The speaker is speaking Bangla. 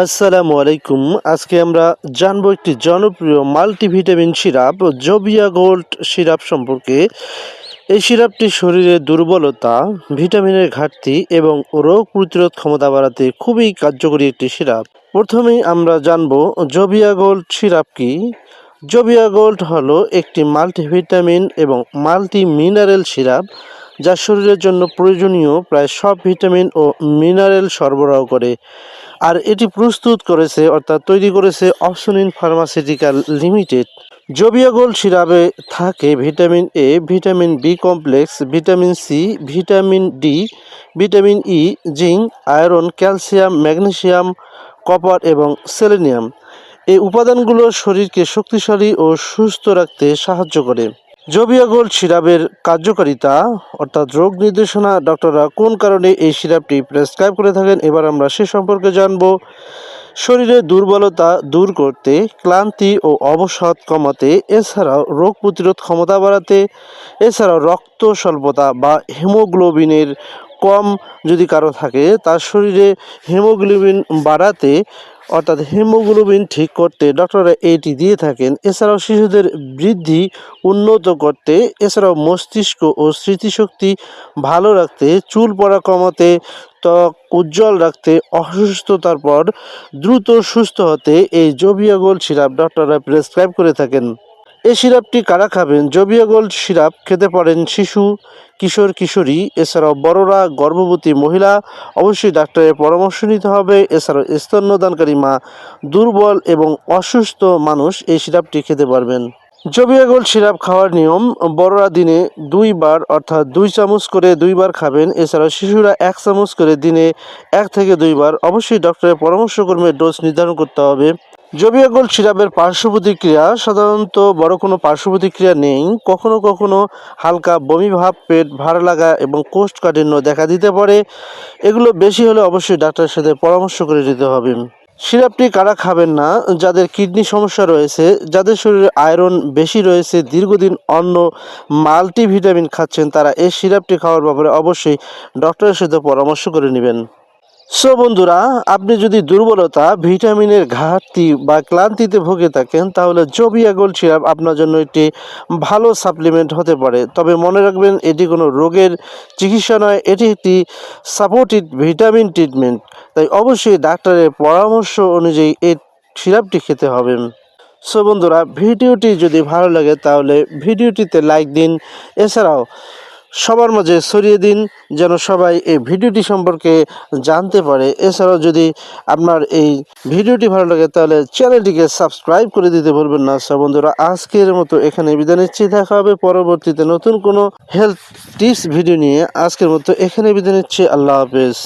আসসালামু আলাইকুম। আজকে আমরা জানব একটি জনপ্রিয় মাল্টিভিটামিন সিরাপ, জবিয়া গোল্ড সিরাপ সম্পর্কে। এই সিরাপটি শরীরের দুর্বলতা, ভিটামিনের ঘাটতি এবং রোগ প্রতিরোধ ক্ষমতা বাড়াতে খুবই কার্যকরী একটি সিরাপ। প্রথমেই আমরা জানব জবিয়া গোল্ড সিরাপ কি? জবিয়া গোল্ড হলো একটি মাল্টিভিটামিন এবং মাল্টি মিনারেল সিরাপ যা শরীরের জন্য প্রয়োজনীয়, প্রায় সব ভিটামিন ও মিনারেল সরবরাহ করে। এটি প্রস্তুত করেছে, অর্থাৎ তৈরি করেছে অপশনিন ফার্মাসিউটিক্যাল লিমিটেড। জবিয়া গোল্ড সিরাপে থাকে vitamin A, vitamin B complex, vitamin C, vitamin D, vitamin E, zinc, iron, calcium, magnesium, copper এবং সেলেনিয়াম। এই উপাদানগুলো শরীরকে শক্তিশালী ও সুস্থ রাখতে সাহায্য করে। জবিয়া গোল সিরাপের কার্যকারিতা অর্থাৎ রোগ নির্দেশনা, ডক্টররা কোন কারণে এই সিরাপটি প্রেসক্রাইব করে থাকেন? এবার আমরা সে সম্পর্কে জানব। শরীরে দুর্বলতা দূর করতে, ক্লান্তি ও অবসাদ কমাতে, এছাড়াও রোগ প্রতিরোধ ক্ষমতা বাড়াতে, এছাড়াও রক্ত স্বল্পতা বা হিমোগ্লোবিনের কম যদি কারও থাকে, তার শরীরে হিমোগ্লোবিন বাড়াতে, অর্থাৎ হিমোগ্লোবিন ঠিক করতে ডক্টররা এটি দিয়ে থাকেন। এছাড়াও শিশুদের বৃদ্ধি উন্নত করতে, এছাড়াও মস্তিষ্ক ও স্মৃতিশক্তি ভালো রাখতে, চুল পড়া কমাতে, ত্বক উজ্জ্বল রাখতে, অসুস্থতার পর দ্রুত সুস্থ হতে এই জবিয়া গোল্ড সিরাপ ডক্টররা প্রেসক্রাইব করে থাকেন। এই সিরাপটি কারা খাবেন? জবিয়া গোল্ড সিরাপ খেতে পারেন শিশু, কিশোর, কিশোরী, এছাড়াও বড়রা, গর্ভবতী মহিলা। অবশ্যই ডাক্তারের পরামর্শ নিতে হবে। এছাড়াও স্তন্যদানকারী মা দুর্বল এবং অসুস্থ মানুষ এই সিরাপটি খেতে পারবেন। জবিয়া গোল্ড সিরাপ খাওয়ার নিয়ম, বড়রা দিনে দুইবার অর্থাৎ দুই চামচ করে দুইবার খাবেন। এছাড়া শিশুরা এক চামচ করে দিনে এক থেকে দুইবার। অবশ্যই ডক্টরের পরামর্শক্রমে ডোজ নির্ধারণ করতে হবে। জবিয়া গোল্ড সিরাপের পার্শ্ব প্রতিক্রিয়া, সাধারণত বড় কোনো পার্শ্ব প্রতিক্রিয়া নেই। কখনো কখনো হালকা বমি ভাব, পেট ভার লাগা এবং কোষ্ঠকাঠিন্য দেখা দিতে পারে। এগুলো বেশি হলে অবশ্যই ডাক্তারের সাথে পরামর্শ করে নিতে হবে। সিরাপটি কারা খাবেন না? যাদের কিডনি সমস্যা রয়েছে, যাদের শরীরে আয়রন বেশি রয়েছে, দীর্ঘদিন অন্য মাল্টিভিটামিন খাচ্ছেন, তারা এই সিরাপটি খাওয়ার ব্যাপারে অবশ্যই ডক্টরের সাথে পরামর্শ করে নেবেন। সো বন্ধুরা, আপনি যদি দুর্বলতা, ভিটামিনের ঘাটতি বা ক্লান্তিতে ভুগে থাকেন, তাহলে জবিয়া গোল্ড সিরাপ আপনার জন্য একটি ভালো সাপ্লিমেন্ট হতে পারে। তবে মনে রাখবেন, এটি কোনো রোগের চিকিৎসা নয়, এটি একটি সাপোর্টেড ভিটামিন ট্রিটমেন্ট। তাই অবশ্যই ডাক্তারের পরামর্শ অনুযায়ী এই সিরাপটি খেতে হবে। সো বন্ধুরা, ভিডিওটি যদি ভালো লাগে, তাহলে ভিডিওটিতে লাইক দিন। এছাড়াও সবার মাঝে ছড়িয়ে দিন যেন সবাই এই ভিডিওটি সম্পর্কে জানতে পারে। এছাড়াও যদি আপনার এই ভিডিওটি ভালো লাগে তাহলে চ্যানেলটিকে সাবস্ক্রাইব করে দিতে ভুলবেন না। সব বন্ধুরা, আজকের মতো এখানে বিদায় নিচ্ছি। দেখা হবে পরবর্তীতে নতুন কোনো হেলথ টিপস ভিডিও নিয়ে। আজকের মতো এখানে বিদায় নিচ্ছি। আল্লাহ হাফেজ।